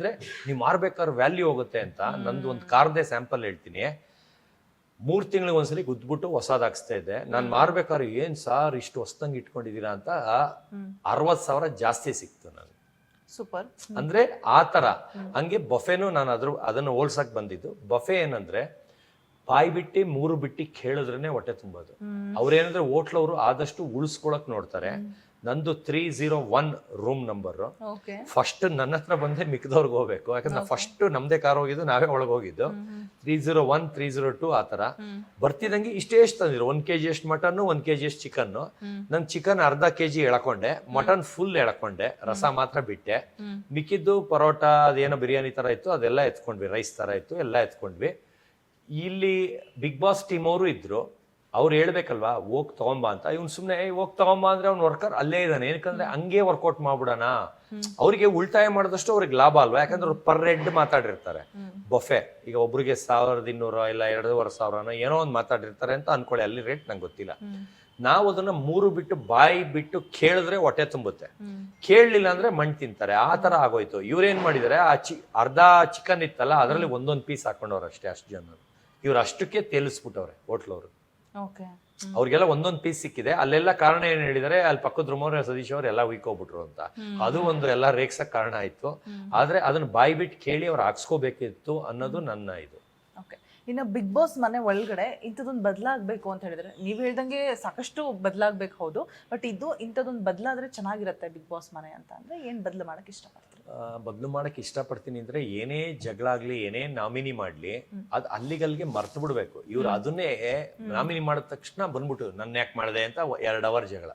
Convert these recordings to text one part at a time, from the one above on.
ಅಂದ್ರೆ ನೀವು ಮಾರ್ಬೇಕಾದ್ರೆ ವ್ಯಾಲ್ಯೂ ಹೋಗುತ್ತೆ ಅಂತ ನಂದು ಒಂದು ಕಾರ್ದೇ ಸ್ಯಾಂಪಲ್ ಹೇಳ್ತೀನಿ. ಮೂರ್ ತಿಂಗಳಿಗೆ ಒಂದ್ಸಲಿ ಗುದ್ಬಿಟ್ಟು ಹೊಸದ್ ಹಾಕ್ಸ್ತಾ ಇದ್ದೆ ನಾನು ಮಾರ್ಬೇಕಾದ್ರೆ ಏನ್ ಸಾರ್ ಇಷ್ಟು ಹೊಸ್ದಂಗೆ ಇಟ್ಕೊಂಡಿದ್ದೀರಾ ಅಂತ ಅರವತ್ ಸಾವಿರ ಜಾಸ್ತಿ ಸಿಕ್ತು ನನಗೆ ಸೂಪರ್. ಅಂದ್ರೆ ಆ ತರ. ಹಂಗೆ ಬಫೆನು ನಾನು ಅದ್ರ ಅದನ್ನ ಹೋಲ್ಸಕ್ ಬಂದಿದ್ದು. ಬಫೆ ಏನಂದ್ರೆ ಬಾಯಿ ಬಿಟ್ಟು ಮೂರು ಬಿಟ್ಟು ಕೇಳಿದ್ರೇನೆ ಹೊಟ್ಟೆ ತುಂಬೋದು. ಅವ್ರೇನಂದ್ರೆ ಹೋಟ್ಲವ್ರು ಆದಷ್ಟು ಉಳಿಸ್ಕೊಳಕ್ ನೋಡ್ತಾರೆ. ನಂದು three zero one room number first ನನ್ನ ಹತ್ರ ಬಂದೆ ಮಿಕ್ಕದವ್ರಿಗೆ ಹೋಗ್ಬೇಕು. ಯಾಕಂದ್ರೆ ಫಸ್ಟ್ ನಮ್ದೇ ಕಾರ್ ಹೋಗಿದ್ದು ನಾವೇ ಒಳಗೆ ಹೋಗಿದ್ದು. Three zero one three zero two ಆ ತರ ಬರ್ತಿದಂಗೆ ಇಷ್ಟೇ ಎಷ್ಟು ತಂದಿದ್ರು. ಒನ್ ಕೆಜಿ ಎಷ್ಟು ಮಟನ್ ಒನ್ ಕೆಜಿ ಎಷ್ಟು ಚಿಕನ್ ನನ್ ಚಿಕನ್ ಅರ್ಧ ಕೆಜಿ ಎಳ್ಕೊಂಡೆ. ಮಟನ್ ಫುಲ್ ಎಳ್ಕೊಂಡೆ. ರಸ ಮಾತ್ರ ಬಿಟ್ಟೆ. ಮಿಕ್ಕಿದ್ದು ಪರೋಟ ಅದೇನೋ ಬಿರಿಯಾನಿ ತರ ಇತ್ತು ಅದೆಲ್ಲ ಎತ್ಕೊಂಡ್ವಿ. ರೈಸ್ ತರ ಇತ್ತು ಎಲ್ಲ ಎತ್ಕೊಂಡ್ವಿ. ಇಲ್ಲಿ ಬಿಗ್ ಬಾಸ್ ಟೀಮ್ ಅವರು ಇದ್ರು. ಅವ್ರು ಹೇಳ್ಬೇಕಲ್ವಾ ಹೋಗ್ ತಗೊಂಬ ಅಂತ. ಇವ್ನು ಸುಮ್ನೆ "ಏ, ಹೋಗ್ ತಗೊಂಬ ಅಂದ್ರೆ ಅವ್ನ್ ವರ್ಕರ್ ಅಲ್ಲೇ ಇದ್ದಾನೆ ಏನಕ್ಕಂದ್ರೆ ಹಂಗೆ ವರ್ಕೌಟ್ ಮಾಡ್ಬಿಡೋಣ. ಅವ್ರಿಗೆ ಉಳಿತಾಯ ಮಾಡಿದಷ್ಟು ಅವ್ರಿಗೆ ಲಾಭ ಅಲ್ವಾ? ಯಾಕಂದ್ರೆ ಅವ್ರು ಪರ್ ಹೆಡ್ ಮಾತಾಡಿರ್ತಾರೆ. ಬಫೆ ಈಗ ಒಬ್ರಿಗೆ ಸಾವಿರದ ಇನ್ನೂರ ಇಲ್ಲ ಎರಡೂವರೆ ಸಾವಿರನೋ ಏನೋ ಒಂದು ಮಾತಾಡಿರ್ತಾರೆ ಅಂತ ಅನ್ಕೊಳ್ಳಿ ಅಲ್ಲಿ ರೇಟ್ ನಂಗೆ ಗೊತ್ತಿಲ್ಲ. ನಾವು ಅದನ್ನ ಮೂರು ಬಿಟ್ಟು ಬಾಯಿ ಬಿಟ್ಟು ಕೇಳಿದ್ರೆ ಹೊಟ್ಟೆ ತುಂಬುತ್ತೆ. ಕೇಳಲಿಲ್ಲ ಅಂದ್ರೆ ಮಣ್ಣು ತಿಂತಾರೆ. ಆ ತರ ಆಗೋಯ್ತು. ಇವ್ರೇನ್ ಮಾಡಿದಾರೆ? ಆ ಚಿ ಅರ್ಧ ಚಿಕನ್ ಇತ್ತಲ್ಲ ಅದರಲ್ಲಿ ಒಂದೊಂದು ಪೀಸ್ ಹಾಕೊಂಡವ್ರು ಅಷ್ಟೇ ಅಷ್ಟು ಜನ. ಇವ್ರು ಅಷ್ಟಕ್ಕೆ ತೇಲಿಸ್ಬಿಟ್ಟವ್ರೆ ಹೋಟ್ಲವ್ರು. ಅವ್ರಿಗೆಲ್ಲ ಒಂದೊಂದು ಪೀಸ್ ಸಿಕ್ಕಿದೆ. ಅಲ್ಲೆಲ್ಲ ಕಾರಣ ಏನ್ ಹೇಳಿದರೆ ಅಲ್ಲಿ ಪಕ್ಕದ ಸದೀಶ್ ಸತೀಶ್ ಅವ್ರು ಎಲ್ಲ ಉಯ್ಕೋಬಿಟ್ರು ಅಂತ. ಅದು ಒಂದು ಎಲ್ಲ ರೇಗ್ಸಕ್ ಕಾರಣ ಆಯ್ತು. ಆದ್ರೆ ಅದನ್ನ ಬಾಯಿ ಬಿಟ್ಟು ಕೇಳಿ ಅವ್ರು ಹಾಕ್ಸ್ಕೋಬೇಕಿತ್ತು ಅನ್ನೋದು ನನ್ನ ಇದು. ಇನ್ನು ಬಿಗ್ ಬಾಸ್ ಮನೆ ಒಳಗಡೆ ಇಂಥದ್ದೊಂದು ಬದಲಾಗಬೇಕು ಅಂತ ಹೇಳಿದ್ರೆ ನೀವು ಹೇಳ್ದಂಗೆ ಸಾಕಷ್ಟು ಬದಲಾಗಬೇಕು ಹೌದು ಬಟ್ ಇದು ಇಂಥದ್ದೊಂದು ಬದಲಾದರೆ ಚೆನ್ನಾಗಿರುತ್ತೆ ಬಿಗ್ ಬಾಸ್ ಮನೆ ಅಂತ ಅಂದ್ರೆ ಏನು ಬದಲು ಮಾಡೋಕ್ಕೆ ಇಷ್ಟಪಡ್ತೀರಿ? ಬದಲು ಮಾಡೋಕ್ಕೆ ಇಷ್ಟಪಡ್ತೀನಿ ಅಂದ್ರೆ ಏನೇ ಜಗಳ ಆಗ್ಲಿ ಏನೇ ನಾಮಿನಿ ಮಾಡ್ಲಿ ಅದು ಅಲ್ಲಿಗಲ್ಲಿಗೆ ಮರ್ತು ಬಿಡಬೇಕು. ಇವ್ರು ಅದನ್ನೇ ನಾಮಿನಿ ಮಾಡಿದ ತಕ್ಷಣ ಬಂದ್ಬಿಟ್ಟು ನನ್ನ ಯಾಕೆ ಮಾಡಿದೆ ಅಂತ ಎರಡು ಅವರ್ ಜಗಳ.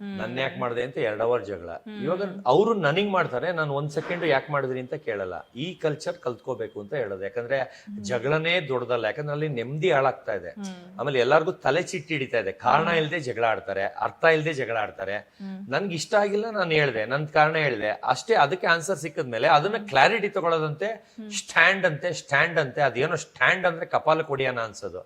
ನನ್ನ ಯಾಕೆ ಮಾಡಿದೆ ಅಂತ ಎರಡ್ ಅವರ್ ಜಗಳ. ಇವಾಗ ಅವರು ನನಗ್ ಮಾಡ್ತಾರೆ ನಾನು ಒಂದ್ ಸೆಕೆಂಡ್ ಯಾಕೆ ಮಾಡಿದ್ರಿ ಅಂತ ಕೇಳಲ್ಲ. ಈ ಕಲ್ಚರ್ ಕಲ್ತ್ಕೋಬೇಕು ಅಂತ ಹೇಳೋದು. ಯಾಕಂದ್ರೆ ಜಗಳನೇ ದೊಡ್ಡದಲ್ಲ ಯಾಕಂದ್ರೆ ಅಲ್ಲಿ ನೆಮ್ಮದಿ ಹಾಳಾಗ್ತಾ ಇದೆ. ಆಮೇಲೆ ಎಲ್ಲಾರ್ಗು ತಲೆ ಚಿಟ್ಟಿ ಹಿಡಿತಾ ಇದೆ. ಕಾರಣ ಇಲ್ಲದೆ ಜಗಳ ಆಡ್ತಾರೆ ಅರ್ಥ ಇಲ್ಲದೆ ಜಗಳ ಆಡ್ತಾರೆ. ನನ್ಗೆ ಇಷ್ಟ ಆಗಿಲ್ಲ ನಾನು ಹೇಳ್ದೆ ನನ್ ಕಾರಣ ಹೇಳ್ದೆ. ಅಷ್ಟೇ ಅದಕ್ಕೆ ಆನ್ಸರ್ ಸಿಕ್ಕದ್ಮೇಲೆ ಅದನ್ನ ಕ್ಲಾರಿಟಿ ತಗೊಳ್ಳೋದಂತೆ ಸ್ಟ್ಯಾಂಡ್ ಅಂತೆ ಸ್ಟ್ಯಾಂಡ್ ಅಂತೆ ಅದೇನೋ ಸ್ಟ್ಯಾಂಡ್ ಅಂದ್ರೆ ಕಪಾಲ ಕೊಡಿಯಾನ ಅನ್ಸೋದು.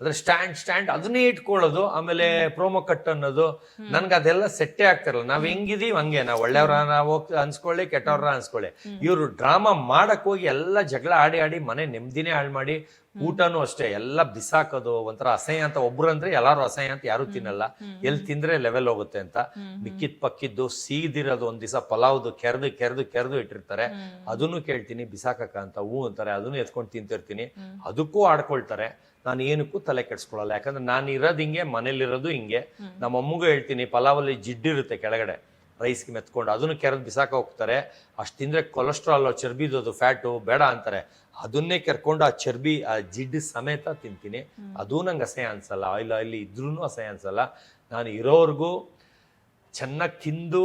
ಅದ್ರ ಸ್ಟ್ಯಾಂಡ್ ಸ್ಟ್ಯಾಂಡ್ ಅದನ್ನೇ ಇಟ್ಕೊಳ್ಳೋದು ಆಮೇಲೆ ಪ್ರೋಮೋ ಕಟ್ ಅನ್ನೋದು. ನನ್ಗೆ ಅದೆಲ್ಲ ಸೆಟ್ಟೇ ಆಗ್ತಿರಲ್ಲ. ನಾವ್ ಹೆಂಗಿದೀವಿ ಹಂಗೆ. ನಾವ್ ಒಳ್ಳೆಯವ್ರ ನಾವು ಅನ್ಸ್ಕೊಳ್ಳಿ ಕೆಟ್ಟವ್ರ ಅನ್ಸ್ಕೊಳ್ಳಿ. ಇವ್ರು ಡ್ರಾಮಾ ಮಾಡಕ್ ಹೋಗಿ ಎಲ್ಲ ಜಗಳ ಆಡಿ ಆಡಿ ಮನೆ ನೆಮ್ಮದಿನೇ ಹಾಳು ಮಾಡಿ ಊಟನೂ ಅಷ್ಟೇ ಎಲ್ಲ ಬಿಸಾಕೋದು ಒಂಥರ ಅಸಹ್ಯ ಅಂತ ಒಬ್ರು ಅಂದ್ರೆ ಎಲ್ಲಾರು ಅಸಹ್ಯ ಅಂತ ಯಾರು ತಿನ್ನಲ್ಲ. ಎಲ್ಲಿ ತಿಂದ್ರೆ ಲೆವೆಲ್ ಹೋಗುತ್ತೆ ಅಂತ. ಮಿಕ್ಕಿದ್ ಪಕ್ಕಿದ್ದು ಸೀದಿರೋದು ಒಂದ್ ದಿವಸ ಪಲಾವ್ದು ಕೆರೆದು ಕೆರೆದು ಕೆರೆದು ಇಟ್ಟಿರ್ತಾರೆ. ಅದನ್ನು ಕೇಳ್ತೀನಿ ಬಿಸಾಕಕ್ಕ ಅಂತ ಹೂ ಅಂತಾರೆ ಅದನ್ನು ಎತ್ಕೊಂಡು ತಿಂತಿರ್ತೀನಿ. ಅದಕ್ಕೂ ಆಡ್ಕೊಳ್ತಾರೆ. ನಾನು ಏನಕ್ಕೂ ತಲೆ ಕೆಡ್ಸ್ಕೊಳಲ್ಲ. ಯಾಕಂದ್ರೆ ನಾನು ಇರೋದು ಹಿಂಗೆ ಮನೇಲಿರೋದು ಹಿಂಗೆ. ನಮ್ಮ ಅಮ್ಮಗೂ ಹೇಳ್ತೀನಿ ಪಲಾವಲ್ಲಿ ಜಿಡ್ಡಿರುತ್ತೆ ಕೆಳಗಡೆ. ರೈಸ್ಗೆ ಮೆತ್ಕೊಂಡು ಅದನ್ನು ಕೆರೆದು ಬಿಸಾಕ ಹೋಗ್ತಾರೆ. ಅಷ್ಟು ತಿಂದರೆ ಕೊಲೆಸ್ಟ್ರಾಲ್ ಚರ್ಬಿದದು ಫ್ಯಾಟು ಬೇಡ ಅಂತಾರೆ. ಅದನ್ನೇ ಕೆರ್ಕೊಂಡು ಆ ಚರ್ಬಿ ಆ ಜಿಡ್ಡು ಸಮೇತ ತಿಂತೀನಿ. ಅದೂ ನಂಗೆ ಅಸಹ್ಯ ಅನ್ಸಲ್ಲ. ಆಯಿಲ್ ಆಯಿಲ್ ಇದ್ರೂ ಅಸಹ್ಯ ಅನ್ಸಲ್ಲ. ನಾನು ಇರೋವರೆಗೂ ಚೆನ್ನಾಗಿ ತಿಂದು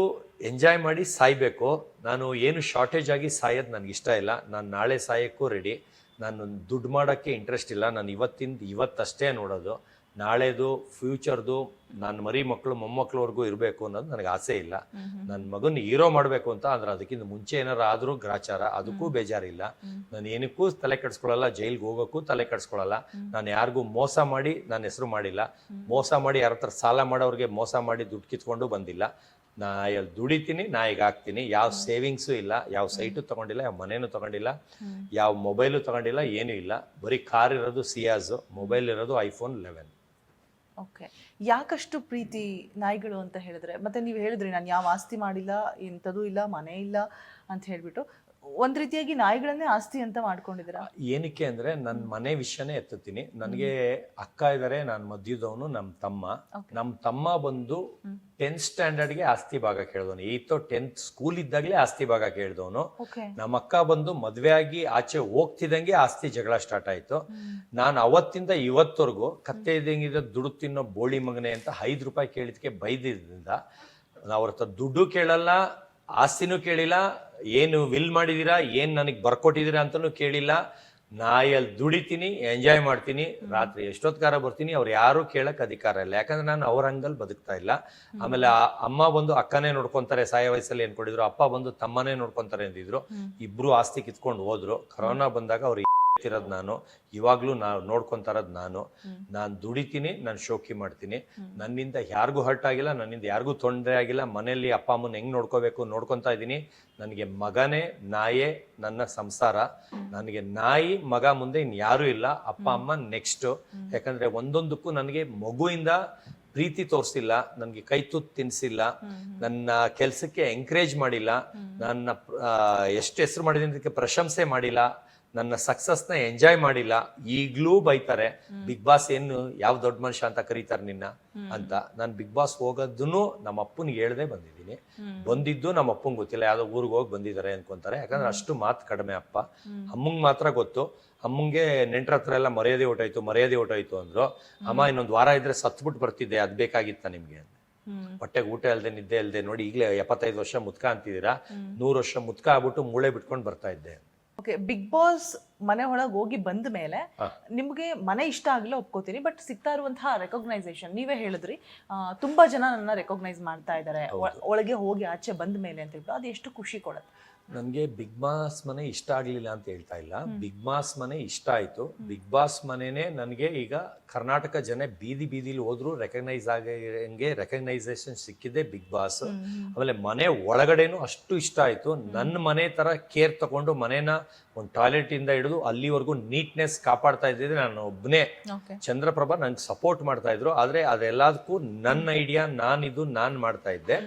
ಎಂಜಾಯ್ ಮಾಡಿ ಸಾಯ್ಬೇಕು. ನಾನು ಏನು ಶಾರ್ಟೇಜ್ ಆಗಿ ಸಾಯೋದು ನನಗೆ ಇಷ್ಟ ಇಲ್ಲ. ನಾನು ನಾಳೆ ಸಾಯೋಕ್ಕೂ ರೆಡಿ ನಾನು ದುಡ್ಡು ಮಾಡೋಕ್ಕೆ ಇಂಟ್ರೆಸ್ಟ್ ಇಲ್ಲ. ನಾನು ಇವತ್ತಿಂದ ಇವತ್ತಷ್ಟೇ ನೋಡೋದು. ನಾಳೆದು ಫ್ಯೂಚರ್ದು ನನ್ನ ಮರಿ ಮಕ್ಕಳು ಮೊಮ್ಮಕ್ಳವರೆಗೂ ಇರಬೇಕು ಅನ್ನೋದು ನನಗೆ ಆಸೆ ಇಲ್ಲ. ನನ್ನ ಮಗನ ಹೀರೋ ಮಾಡಬೇಕು ಅಂತ ಅಂದ್ರೆ ಅದಕ್ಕಿಂತ ಮುಂಚೆ ಏನಾರು ಆದರೂ ಗ್ರಾಚಾರ ಅದಕ್ಕೂ ಬೇಜಾರಿಲ್ಲ. ನಾನು ಏನಕ್ಕೂ ತಲೆ ಕೆಡಿಸ್ಕೊಳ್ಳಲ್ಲ ಜೈಲ್ಗೆ ಹೋಗೋಕ್ಕೂ ತಲೆ ಕೆಡಿಸ್ಕೊಳ್ಳಲ್ಲ ನಾನು ಯಾರಿಗೂ ಮೋಸ ಮಾಡಿ ನನ್ನ ಹೆಸರು ಮಾಡಿಲ್ಲ. ಮೋಸ ಮಾಡಿ ಯಾರ ಹತ್ರ ಸಾಲ ಮಾಡೋರಿಗೆ ಮೋಸ ಮಾಡಿ ದುಡ್ಡು ಕಿತ್ಕೊಂಡು ಬಂದಿಲ್ಲ. ನಾ ಎಲ್ಲಿ ದುಡಿತೀನಿ ನಾ ಈಗ ಹಾಕ್ತೀನಿ. ಯಾವ ಸೇವಿಂಗ್ಸು ಇಲ್ಲ ಯಾವ ಸೈಟು ತಗೊಂಡಿಲ್ಲ ಯಾವ ಮನೇನು ತಗೊಂಡಿಲ್ಲ ಯಾವ ಮೊಬೈಲು ತಗೊಂಡಿಲ್ಲ ಏನೂ ಇಲ್ಲ. ಬರೀ ಕಾರ್ ಇರೋದು ಸಿಯಾಜು ಮೊಬೈಲ್ ಇರೋದು ಐಫೋನ್ ಲೆವೆನ್ ಓಕೆ. ಯಾಕಷ್ಟು ಪ್ರೀತಿ ನಾಯಿಗಳು ಅಂತ ಹೇಳಿದ್ರೆ, ಮತ್ತೆ ನೀವು ಹೇಳಿದ್ರಿ, ನಾನು ಯಾವ ಆಸ್ತಿ ಮಾಡಿಲ್ಲ ಎಂಥದೂ ಇಲ್ಲ, ಮನೆ ಇಲ್ಲ ಅಂತ ಹೇಳ್ಬಿಟ್ಟು ಒಂದ್ ರೀತಿಯಾಗಿ ನಾಯಿಗಳನ್ನೇ ಆಸ್ತಿ ಅಂತ ಮಾಡ್ಕೊಂಡಿದ್ದೀರಾ? ಏನಕ್ಕೆ ಅಂದ್ರೆ ನನ್ನ ಮನೆ ವಿಷಯನೇ ಎತ್ತುತ್ತೀನಿ. ನನಗೆ ಅಕ್ಕ ಇದ್ದಾರೆ ನಾನು ಮಧ್ಯದವನು ನಮ್ಮ ತಮ್ಮ. ನಮ್ಮ ತಮ್ಮ ಬಂದು ಟೆಂತ್ ಸ್ಟ್ಯಾಂಡರ್ಡ್ಗೆ ಆಸ್ತಿ ಭಾಗ ಕೇಳಿದವನು. ಈತೋ ಟೆಂತ್ ಸ್ಕೂಲ್ ಇದ್ದಾಗಲೇ ಆಸ್ತಿ ಭಾಗ ಕೇಳಿದವನು. ನಮ್ಮ ಅಕ್ಕ ಬಂದು ಮದ್ವೆ ಆಗಿ ಆಚೆ ಹೋಗ್ತಿದ್ದಂಗೆ ಆಸ್ತಿ ಜಗಳ ಸ್ಟಾರ್ಟ್ ಆಯ್ತು. ನಾನು ಅವತ್ತಿಂದ ಇವತ್ತವರೆಗೂ ಕತ್ತೆ ಇದ್ದಂಗಿದ್ದ ದುಡ್ಡು ತಿನ್ನೋ ಬೋಳಿ ಮಗನೆ ಅಂತ ಐದು ರೂಪಾಯಿ ಕೇಳಿದ್ಕೆ ಬೈದಿದ್ರಿಂದ ಅವ್ರ ಹತ್ರ ದುಡ್ಡು ಕೇಳಲ್ಲ ಆಸ್ತಿನೂ ಕೇಳಿಲ್ಲ ಏನು ವಿಲ್ ಮಾಡಿದ್ದೀರಾ ಏನು ನನಗೆ ಬರ್ಕೊಟ್ಟಿದ್ದೀರಾ ಅಂತಲೂ ಕೇಳಿಲ್ಲ. ನಾಯಲ್ಲಿ ದುಡಿತೀನಿ ಎಂಜಾಯ್ ಮಾಡ್ತೀನಿ. ರಾತ್ರಿ ಎಷ್ಟೊತ್ಕಾರ ಬರ್ತೀನಿ ಅವ್ರು ಯಾರು ಕೇಳಕ್ ಅಧಿಕಾರ ಇಲ್ಲ. ಯಾಕಂದ್ರೆ ನಾನು ಅವ್ರ ಹಂಗಲ್ಲಿ ಬದುಕ್ತಾ ಇಲ್ಲ. ಆಮೇಲೆ ಆ ಅಮ್ಮ ಬಂದು ಅಕ್ಕನೇ ನೋಡ್ಕೊಂತಾರೆ ಸಾಯ ವಯಸ್ಸಲ್ಲಿ ಏನ್ ಕೊಡಿದ್ರು ಅಪ್ಪ ಬಂದು ತಮ್ಮನೇ ನೋಡ್ಕೊಂತಾರೆ ಅಂದಿದ್ರು. ಇಬ್ರು ಆಸ್ತಿ ಕಿತ್ಕೊಂಡು ಹೋದ್ರು. ಕರೋನಾ ಬಂದಾಗ ಅವ್ರು ಇರೋದು ನಾನು. ಇವಾಗ್ಲೂ ನಾ ನೋಡ್ಕೊಂತ ಇರೋದು ನಾನು ನಾನು ದುಡಿತೀನಿ ನಾನು ಶೋಕಿ ಮಾಡ್ತೀನಿ. ನನ್ನಿಂದ ಯಾರಿಗೂ ಹರ್ಟ್ ಆಗಿಲ್ಲ ನನ್ನಿಂದ ಯಾರಿಗೂ ತೊಂದರೆ ಆಗಿಲ್ಲ. ಮನೆಯಲ್ಲಿ ಅಪ್ಪ ಅಮ್ಮನ ಹೆಂಗ್ ನೋಡ್ಕೋಬೇಕು ನೋಡ್ಕೊತಾ ಇದ್ದೀನಿ. ನನಗೆ ಮಗನೇ ನಾಯೇ ನನ್ನ ಸಂಸಾರ. ನನಗೆ ನಾಯಿ ಮಗ ಮುಂದೆ ಇನ್ ಯಾರು ಇಲ್ಲ. ಅಪ್ಪ ಅಮ್ಮ ನೆಕ್ಸ್ಟ್ ಯಾಕಂದ್ರೆ ಒಂದೊಂದಕ್ಕೂ ನನಗೆ ಮಗುವಿಂದ ಪ್ರೀತಿ ತೋರಿಸಿಲ್ಲ ನನಗೆ ಕೈ ತುತ್ತು ತಿನ್ಸಿಲ್ಲ ನನ್ನ ಕೆಲಸಕ್ಕೆ ಎಂಕರೇಜ್ ಮಾಡಿಲ್ಲ ನನ್ನ ಎಷ್ಟು ಹೆಸರು ಮಾಡಿದ್ದೀನಿ ಅದಕ್ಕೆ ಪ್ರಶಂಸೆ ಮಾಡಿಲ್ಲ. ನನ್ನ ಸಕ್ಸಸ್ನ ಎಂಜಾಯ್ ಮಾಡಿಲ್ಲ ಈಗ್ಲೂ ಬೈತಾರೆ ಬಿಗ್ ಬಾಸ್ ಏನು ಯಾವ ದೊಡ್ಡ ಮನುಷ್ಯ ಅಂತ ಕರೀತಾರೆ ನಿನ್ನ? ಅಂತ. ನಾನು ಬಿಗ್ ಬಾಸ್ ಹೋಗೋದನ್ನು ನಮ್ಮ ಅಪ್ಪನಿಗೆ ಹೇಳ್ದೆ ಬಂದಿದ್ದೀನಿ. ಬಂದಿದ್ದು ನಮ್ಮ ಅಪ್ಪಂಗೆ ಗೊತ್ತಿಲ್ಲ ಯಾವ್ದೋ ಊರಿಗೆ ಹೋಗಿ ಬಂದಿದ್ದಾರೆ ಅನ್ಕೊಂತಾರೆ. ಯಾಕಂದ್ರೆ ಅಷ್ಟು ಮಾತು ಕಡಿಮೆ ಅಪ್ಪ. ಅಮ್ಮಂಗೆ ಮಾತ್ರ ಗೊತ್ತು. ಅಮ್ಮಂಗೆ ನೆಂಟ್ರ ಹತ್ರ ಎಲ್ಲ ಮರ್ಯಾದೆ ಹೊಟ್ಟೋಯ್ತು ಮರ್ಯಾದೆ ಹೊಟ್ಟೋಯ್ತು ಅಂದ್ರು. ಅಮ್ಮ ಇನ್ನೊಂದು ವಾರ ಇದ್ರೆ ಸತ್ಬಿಟ್ಟು ಬರ್ತಿದ್ದೆ ಅದ್ ಬೇಕಾಗಿತ್ತ ನಿಮ್ಗೆ ಹೊಟ್ಟೆಗೆ ಊಟ ಇಲ್ದೆ ನಿದ್ದೆ ಇಲ್ದೆ ನೋಡಿ ಈಗಲೇ ಎಪ್ಪತ್ತೈದು ವರ್ಷ ಮುತ್ಕ ಅಂತಿದ್ದೀರಾ? ನೂರು ವರ್ಷ ಮುತ್ಕ ಆಗ್ಬಿಟ್ಟು ಮೂಳೆ ಬಿಟ್ಕೊಂಡು ಬರ್ತಾ ಇದ್ದೆ ಓಕೆ ಬಿಗ್ ಬಾಸ್ ಮನೆ ಒಳಗೆ ಹೋಗಿ ಬಂದ ಮೇಲೆ ನಿಮಗೆ ಮನೆ ಇಷ್ಟ ಆಗಿಲ್ಲ ಒಪ್ಕೋತೀನಿ ಬಟ್ ಸಿಗ್ತಾ ಇರುವಂತಹ ರೆಕಗ್ನೈಸೇಷನ್ ನೀವೇ ಹೇಳಿದ್ರಿ. ತುಂಬಾ ಜನ ನನ್ನ ರೆಕಗ್ನೈಸ್ ಮಾಡ್ತಾ ಇದ್ದಾರೆ. ಒಳಗೆ ಹೋಗಿ ಆಚೆ ಬಂದ ಮೇಲೆ ಅಂತ ಹೇಳ್ಬಿಟ್ಟು ಅದು ಎಷ್ಟು ಖುಷಿ ಕೊಡುತ್ತೆ. ನನಗೆ ಬಿಗ್ ಬಾಸ್ ಮನೆ ಇಷ್ಟ ಆಗಲಿಲ್ಲ ಅಂತ ಹೇಳ್ತಾ ಇಲ್ಲ. ಬಿಗ್ ಬಾಸ್ ಮನೆ ಇಷ್ಟ ಆಯ್ತು. ಬಿಗ್ ಬಾಸ್ ಮನೆನೇ ನನಗೆ ಈಗ ಕರ್ನಾಟಕ ಜನ ಬೀದಿ ಬೀದಿಲಿ ಹೋದ್ರು ರೆಕಗ್ನೈಸ್ ಆಗಂಗೆ ರೆಕಗ್ನೈಸೇಷನ್ ಸಿಕ್ಕಿದೆ ಬಿಗ್ ಬಾಸ್. ಆಮೇಲೆ ಮನೆ ಒಳಗಡೆನೂ ಅಷ್ಟು ಇಷ್ಟ ಆಯ್ತು. ನನ್ನ ಮನೆ ಥರ ಕೇರ್ ತಗೊಂಡು ಮನೇನ ಒಂದು ಟಾಯ್ಲೆಟ್ ಇಂದ ಹಿಡಿದು ಅಲ್ಲಿವರೆಗೂ ನೀಟ್ನೆಸ್ ಕಾಪಾಡ್ತಾ ಇದ್ದಿದ್ರೆ ನಾನು ಒಬ್ಬನೇ ಚಂದ್ರಪ್ರಭಾ ನನಗೆ ಸಪೋರ್ಟ್ ಮಾಡ್ತಾ ಇದ್ರು. ಆದ್ರೆ ಅದೆಲ್ಲದಕ್ಕೂ ನನ್ನ ಐಡಿಯಾ ನಾನಿದು ನಾನು ಮಾಡ್ತಾ ಇದ್ದೆ.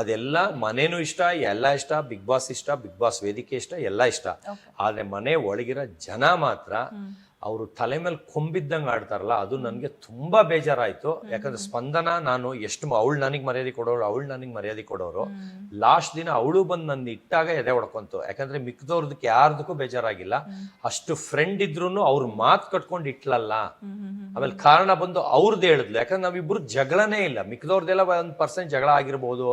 ಅದೆಲ್ಲ ಮನೇನು ಇಷ್ಟ ಎಲ್ಲ ಇಷ್ಟ ಬಿಗ್ ಬಾಸ್ ಇಷ್ಟ. ಬಿಗ್ ಬಾಸ್ ವೇದಿಕೆ ಇಷ್ಟ ಎಲ್ಲ ಇಷ್ಟ. ಆದರೆ ಆದ್ರೆ ಮನೆ ಒಳಗಿರೋ ಜನ ಮಾತ್ರ ಅವರು ತಲೆ ಮೇಲೆ ಕೊಂಬಿದ್ದಂಗೆ ಆಡ್ತಾರಲ್ಲ ಅದು ನನಗೆ ತುಂಬಾ ಬೇಜಾರಾಯಿತು. ಯಾಕಂದ್ರೆ ಸ್ಪಂದನ ನಾನು ಎಷ್ಟು ಅವಳು ನನಗೆ ಮರ್ಯಾದೆ ಕೊಡೋರು ಅವಳು ನನಗೆ ಮರ್ಯಾದೆ ಕೊಡೋರು. ಲಾಸ್ಟ್ ದಿನ ಅವಳು ಬಂದು ನನ್ನ ಇಟ್ಟಾಗ ಎದೆ ಹೊಡ್ಕೊಂತು. ಯಾಕಂದ್ರೆ ಮಿಕ್ಕದವ್ರದಕ್ಕೆ ಯಾರ್ದಕ್ಕೂ ಬೇಜಾರಾಗಿಲ್ಲ. ಅಷ್ಟು ಫ್ರೆಂಡ್ ಇದ್ರು ಅವ್ರ ಮಾತು ಕಟ್ಕೊಂಡು ಇಟ್ಲಲ್ಲ. ಆಮೇಲೆ ಕಾರಣ ಬಂದು ಅವ್ರದ್ದು ಹೇಳಿದ್ಲು. ಯಾಕಂದ್ರೆ ನಾವಿಬ್ರು ಜಗಳನೇ ಇಲ್ಲ. ಮಿಕ್ಕದವ್ರದ್ದೆಲ್ಲ ಒಂದ್ ಪರ್ಸೆಂಟ್ ಜಗಳ ಆಗಿರ್ಬೋದು,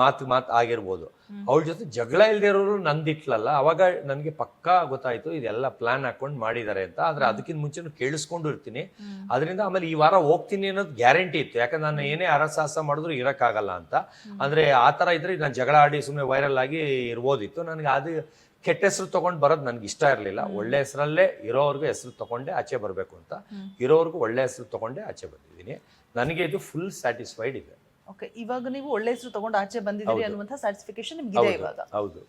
ಮಾತು ಮಾತು ಆಗಿರ್ಬೋದು. ಅವಳ ಜೊತೆ ಜಗಳ ಇಲ್ದೇ ಇರೋರು ನಂದಿಟ್ಲಲ್ಲ ಅವಾಗ ನನಗೆ ಪಕ್ಕಾ ಗೊತ್ತಾಯ್ತು, ಇದೆಲ್ಲ ಪ್ಲಾನ್ ಹಾಕೊಂಡು ಮಾಡಿದ್ದಾರೆ ಅಂತ. ಆದ್ರೆ ಅದಕ್ಕಿಂತ ಮುಂಚೆ ಕೇಳಿಸ್ಕೊಂಡು ಇರ್ತೀನಿ. ಅದರಿಂದ ಆಮೇಲೆ ಈ ವಾರ ಹೋಗ್ತೀನಿ ಅನ್ನೋದು ಗ್ಯಾರಂಟಿ ಇತ್ತು. ಯಾಕಂದ್ರೆ ನಾನು ಏನೇ ಅರಸಾಹಸ ಮಾಡಿದ್ರು ಇರಕ್ಕಾಗಲ್ಲ ಅಂತ. ಅಂದ್ರೆ ಆ ತರ ಇದ್ರೆ ನಾನು ಜಗಳ ಆಡಿ ಸುಮ್ಮನೆ ವೈರಲ್ ಆಗಿ ಇರ್ಬೋದಿತ್ತು. ನನಗೆ ಅದು ಕೆಟ್ಟ ಹೆಸರು ತಗೊಂಡು ಬರೋದು ನನ್ಗೆ ಇಷ್ಟ ಇರಲಿಲ್ಲ. ಒಳ್ಳೆ ಹೆಸರಲ್ಲೇ ಇರೋವರೆಗೂ ಹೆಸರು ತಗೊಂಡೆ ಆಚೆ ಬರಬೇಕು ಅಂತ. ಇರೋವರೆಗೂ ಒಳ್ಳೆ ಹೆಸರು ತಗೊಂಡೆ ಆಚೆ ಬಂದಿದ್ದೀನಿ. ನನಗೆ ಇದು ಫುಲ್ ಸ್ಯಾಟಿಸ್ಫೈಡ್ ಇದೆ. ಓಕೆ ಇವಾಗ ನೀವು ಒಳ್ಳೆ ಹೆಸರು ತಗೊಂಡು ಆಚೆ ಬಂದಿದ್ದೀರಿ ಅನ್ನುವಂಥ ಸ್ಯಾಟಿಸ್ಫಿಕೇಶನ್ ನಿಮ್ಗೆ ಇದೆ ಇವಾಗ. ಹೌದು.